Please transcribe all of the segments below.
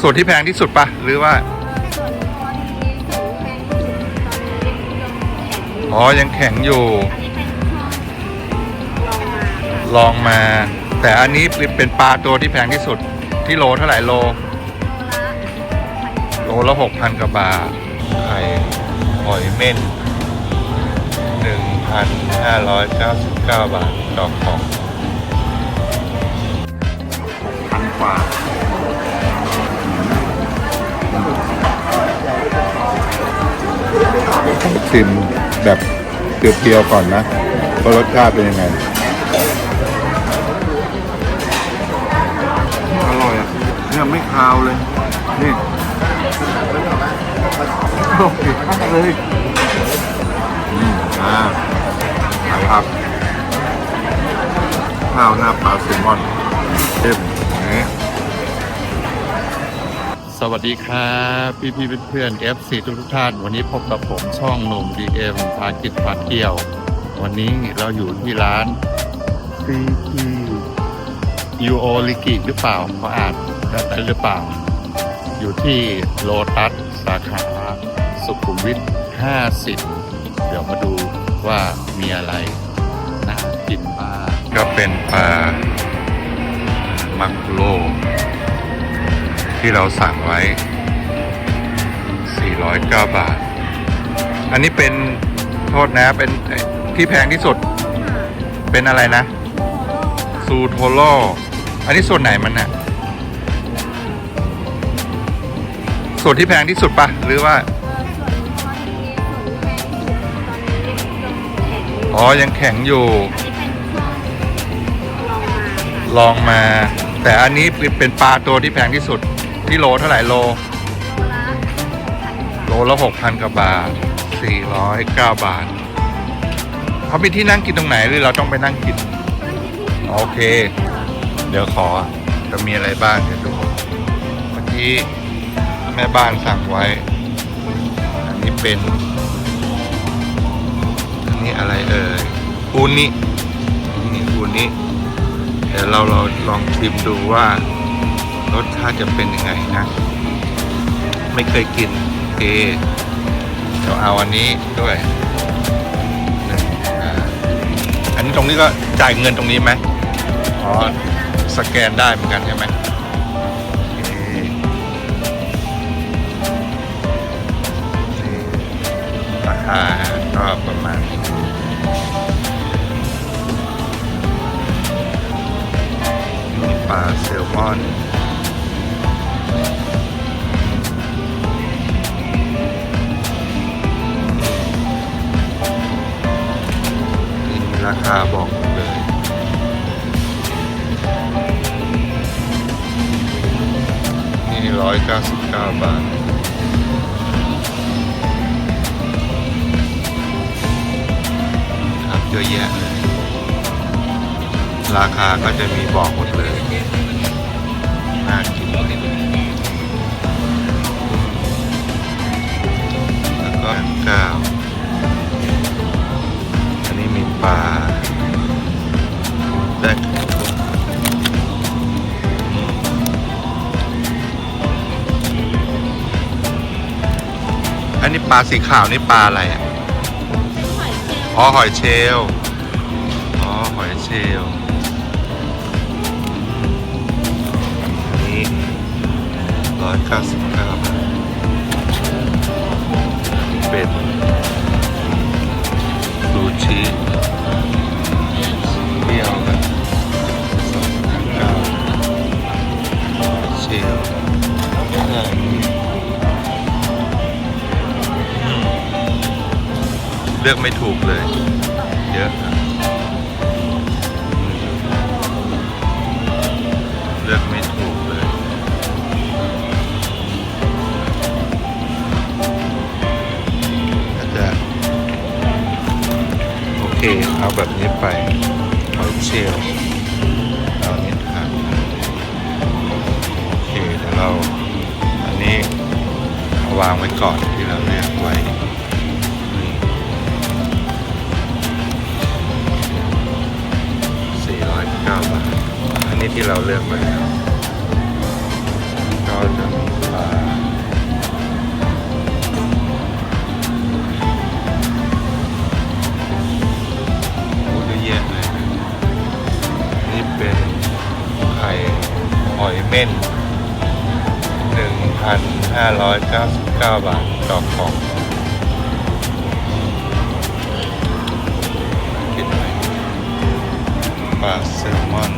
ส่วนที่แพงที่สุดปะหรือว่าอ๋อยังแข็งอยู่ลองมาค่ะลองมา แต่อันนี้เป็นปลาตัวที่แพงที่สุด ที่โลเท่าไหร่โล โลละหกพันกว่าบาทไข่หอยเม่นหนึ่งพันห้าร้อยเก้าสิบเก้าบาทดอกของพันกว่า ชิมแบบเปรี้ยวๆก่อนนะว่ารสชาติเป็นยังไง อร่อยอะเนี่ยไม่คาวเลย นี่โอเคมากเลยอืมอ่าครับข้าวหน้าปลาแซลมอนเต็ม สวัสดีครับพี่พี่ๆเพื่อนๆ FC ทุกทุกท่าน วันนี้พบกับผมช่องหนุ่ม DM พากิจพาเที่ยว วันนี้เราอยู่ที่ร้านซีทียูโอลิกิหรือเปล่าเขาอ่านได้หรือเปล่า อยู่ที่โลตัสสาขาสุขุมวิท 50 เดี๋ยวมาดูว่ามีอะไรน่ากินบ้างก็เป็นปลามักโล ที่เราสั่งไว้ 409 บาท อันนี้เป็นโทษนะเป็นที่แพงที่สุด เป็นอะไรนะ ซูโทโรอันนี้ส่วนไหนมันน่ะ ส่วนที่แพงที่สุดปะหรือว่า อ๋อ ยังแข็งอยู่ ลองมา แต่อันนี้เป็นปลาตัวที่แพงที่สุด ที่โลเท่าไหร่โลโลละหกพันโลละหกพันกว่าบาทสี่ร้อยเก้าบาทเขามีที่นั่งกินตรงไหนหรือเราต้องไปนั่งกิน โอเค เดี๋ยวขอจะมีอะไรบ้างเดี๋ยวดูเมื่อกี้แม่บ้านสั่งไว้ อันนี้เป็น อันนี้อะไรเอ่ยอูนินี่อูนิเดี๋ยวเราเราลองชิมดูว่า รสชาติจะเป็นยังไงนะ ไม่เคยกินโอเคเดี๋ยวเอาอันนี้ด้วยหนึ่งอันนี้ตรงนี้ก็จ่ายเงินตรงนี้ไหมอ๋อสแกนได้เหมือนกันใช่ไหมราคาก็ประมาณนี้มีปลาแซลมอน คาบอกหมดเลยนี่ร้อยเก้าสิบเก้าบาทครับเยอะแยะเลยราคาก็จะมีบอกหมดเลย ปลาสีขาวนี่ปลาอะไรอะอ๋อหอยเชลลอ๋อหอยเชลลอันนี้ร้อยเก้าสิบเก้าบาทเป็นซูชิ ลือกไม่ถูกเลย เยอะ เลือกไม่ถูกเลยอาจจะโอเค เอาแบบนี้ไปหอยเชลลเอานนี้ครับโอเคเดี๋ยวเรา อันนี้เอาวางไว้ก่อนที่เราเลือกไว้ นิที่เราเลือกมาก็จะมีปลาโอ้ดูเยอะเลยนี่เป็นไข่หอยเม่น 1,599 บาทต่อของคิดไหปลาแซลมอน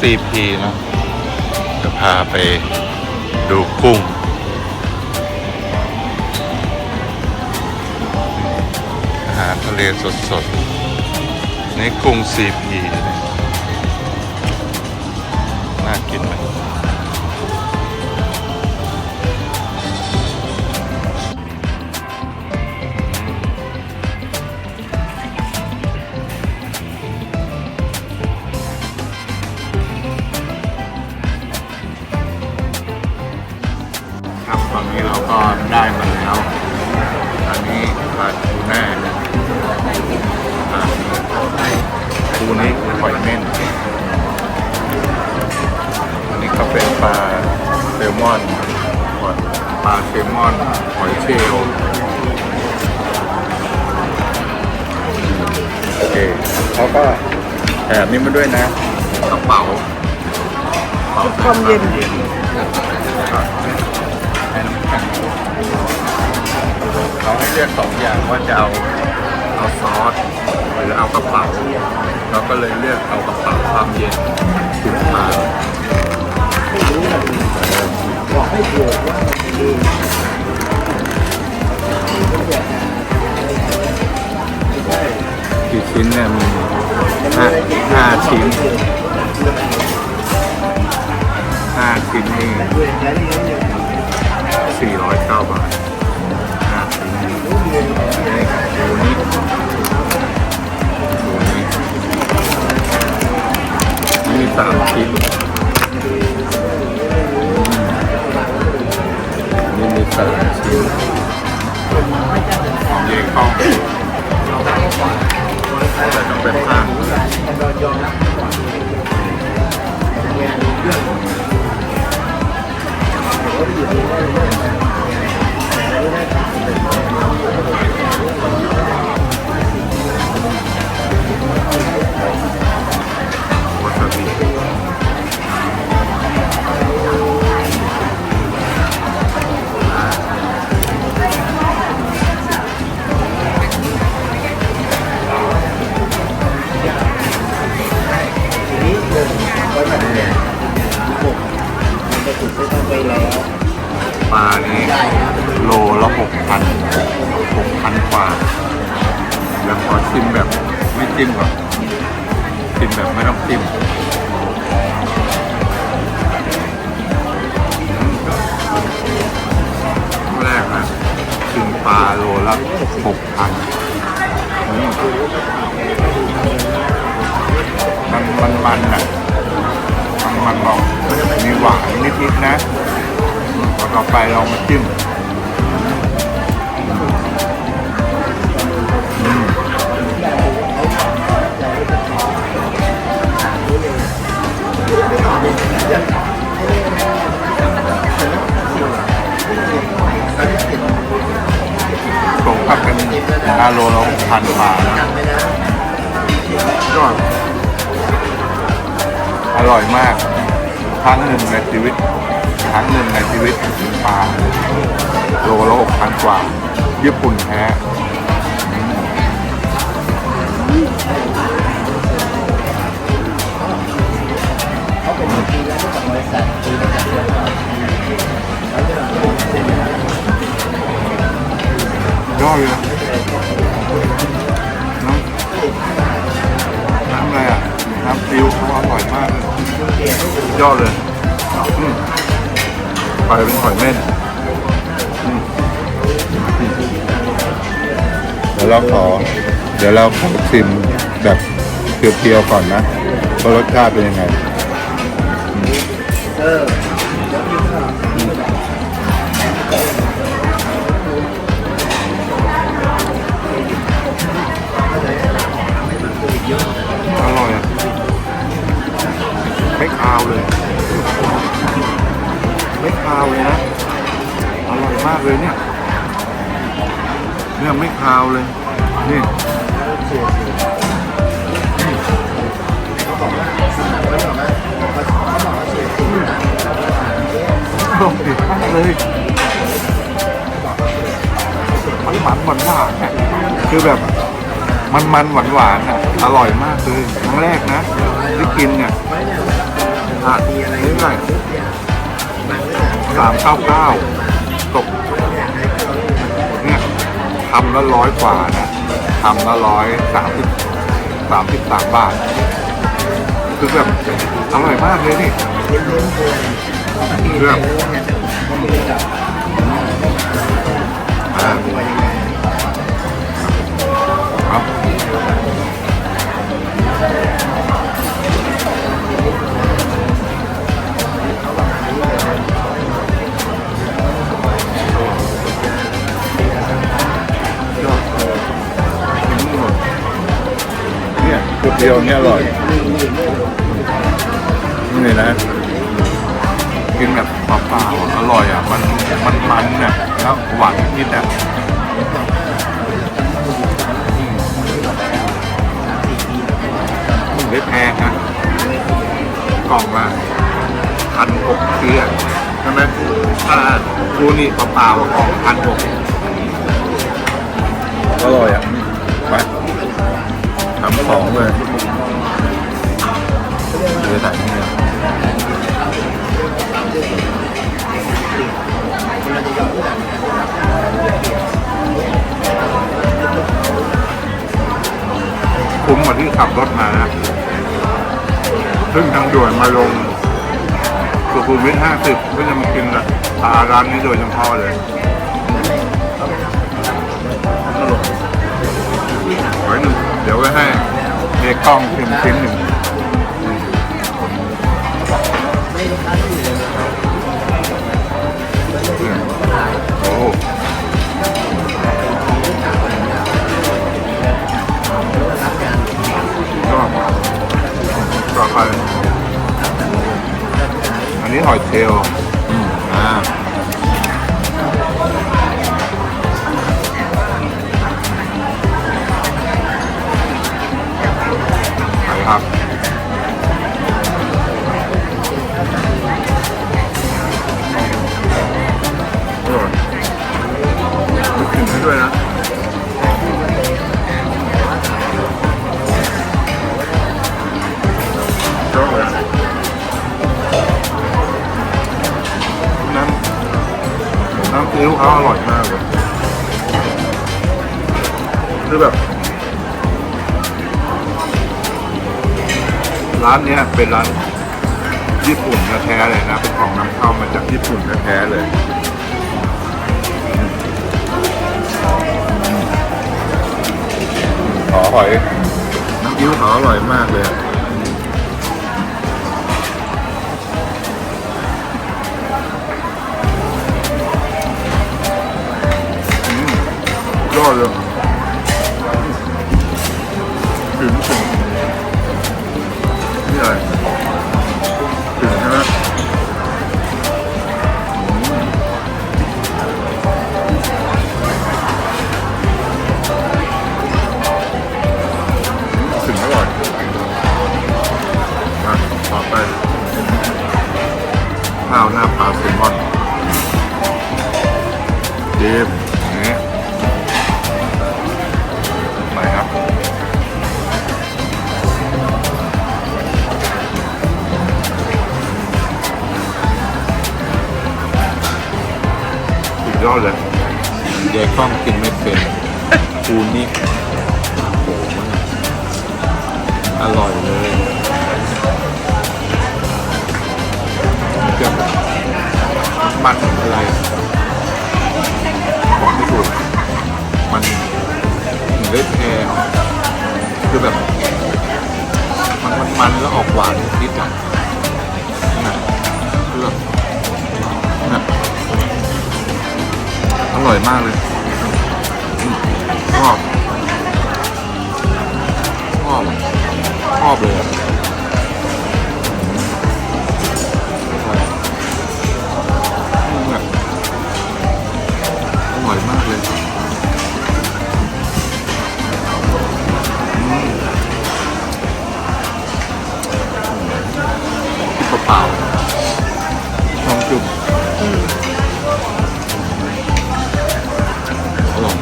ซีพีนะจะพาไปดูกุ้ง อาหารทะเลสดๆ นี่กุ้งซีพีน่ากินไหม นนี้เราก็ได้มาแล้ว อันนี้ปลาทูแน่อ่าทูนี้คือหอยเม่นอันนี้ก็เป็นปลาแซลมอนปลาแซลมอนหอยเชลล์โอเคเขาก็แถมนี้มาด้วยนะกระเป๋าความเย็น เขาให้เลือกสองอย่างว่าจะเอาเอาซอสหรือเอากระเป๋าเราก็เลยเลือกเอากระเป๋าความเย็นขึ้นมาบอกให้เผื่อว่ากี่ชิ้นเนี่ยมีห้าห้าชิ้นห้าชิ้นเอง 409 บาทนะดูนี้ดูนี้มีสามชิ้นนี่มีสามชิ้นเย่ข้าวแต่ต้องเป็นผ้า มันมันบอกมีหวานนิดๆนะพอต่อไปลองมาจิ้มอืมตรงกับเป็นอาโลละหกพันบาทนะยอดอร่อยมาก ครั้งหนึ่งในชีวิต ครั้งหนึ่งในชีวิตกินปลาโลละหกพันกว่า ญี่ปุ่นแท้ยอดเลย น้ำซีอิ๊วเขาอร่อยมากเลยยอดเลยอไปเป็นหอยเม่นเดี๋ยวเราขอ เดี๋ยวเราขอชิมแบบเพียวๆก่อนนะว่ารสชาติเป็นยังไง เออ ไม่คาวเลย ไม่คาวเลยนะ อร่อยมากเลยเนี่ย เนี่ยไม่คาวเลย นี่โอ้ยมากเลยมันหวานหวานหวานๆอะคือแบบมันมันหวานหวานอะ อร่อยมากเลยครั้งแรกนะที่กินเนี่ย อะนี่ไงสามเก้าเก้าตกเนี่ยทำละร้อยกว่านะทำละร้อยสามสิบสามสิบสามบาท คือแบบอร่อยมากเลยนี่คือแบบอ่า ยวเตี๋ยวนี่ยอร่อยนี่นะกินแบบเปล่าๆอร่อยอะ มันมันมันเนี่ยแล้วหวานนิดๆอะอืมไม่แพงนะกล่องละพันหกเกือใช่ไหมถ้าดูนี่เปล่าๆกล่องพันหกอร่อยอะ ทำของเลยเดี๋ยวใส่นี่เลยคุ้มกว่าที่ขับรถมานะซึ่งทางด่วนมาลงสุขุมวิทห้าสิบก็จะมากินละตาร้านนี้โดยเฉพาะเลยไว้หนึ่งเดี๋ยวไว้ให้ เอกกล้องชิมชิ้นหนึ่งโอ้ก็ต่อไปอันนี้หอยเชลล์ ร้านเนี้ยเป็นร้านญี่ปุ่นแท้ๆเลยนะ เป็นของนำเข้ามาจากญี่ปุ่นแท้ๆเลยขอหอยน้ำจิ้วเขาอร่อยมากเลยอืมยอดเลย ข้าวหน้าปลาแซลมอนเดมนี่ไปครับสุดยอดเลยยายกล้องกินไม่เป็นคูนี่โอ้โหอร่อยเลย มันอะไรบอกไม่ถูกมันเหมือนได้แพรคือแบบมันมันมันแล้วออกหวานนิดๆน่ะยนะคือแบบะอร่อยมากเลยชอบชอบชอบเลย ร่อยมากเลยอืมกินเปล่าๆลองจุ่มอร่อย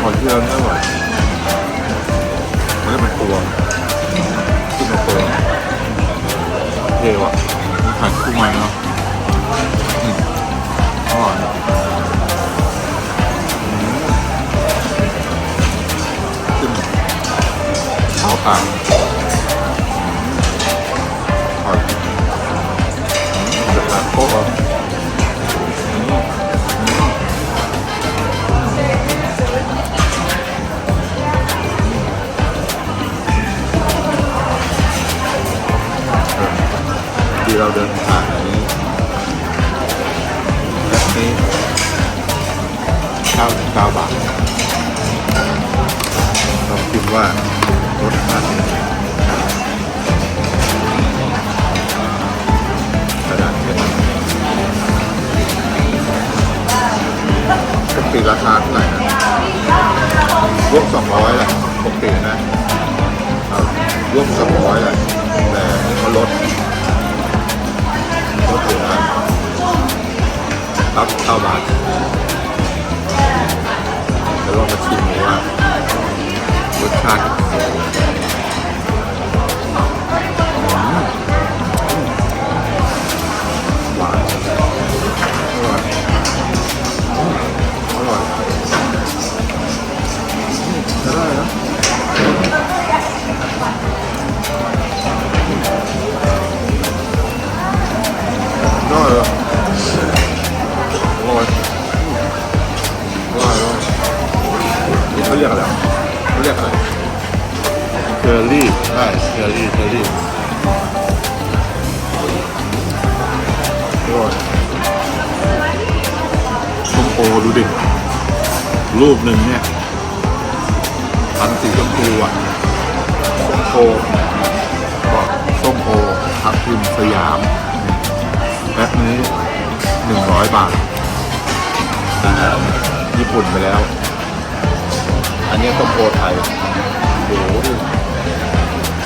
หอยเชลล์นี่อร่อยมันจะเป็นตัวขึ้นมาตัวเท่ว่ะมีไข้ เอารวม200แหละแต่เขาลดก็ถือรับเข้าบาทจะลองมาชิมดูว่ารสชาติอืมหวานอร่อยอร่อยจะได้นะ ได้เลยอร่อยอร่อยอร่อยนี่เขาเรียกอะไรอะเขาเรียกอะไรเชอร์รี่ใช่เชอร์รี่เชอร์รี่อร่อยส้มโอดูดิ รูปหนึ่งเนี่ยพันสีชมพูอะส้มโอก็ส้มโอทับทิมสยาม แพ็คนี้หนึ่งร้อยบาท ญี่ปุ่นไปแล้ว อันนี้ต้มโอไทยโอ้โหดู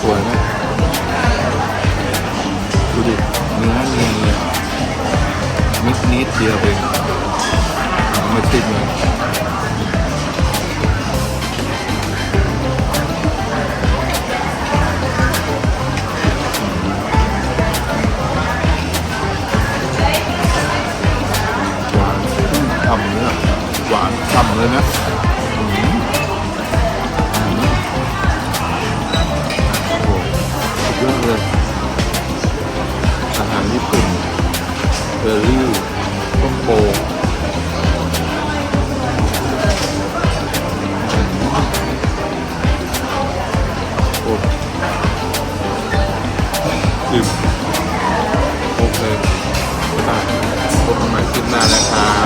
สวยไหมดูดิเนื้อเนียนเลยนิดนิดเดียวเองไม่ติดเลย หวานฉ่ำเลยนะโอ้โหสุดยอดเลยอาหารญี่ปุ่นเบอร์รี่ต้มโปโอ้อิ่มโอเคได้พบกันใหม่คลิปหน้านะครับ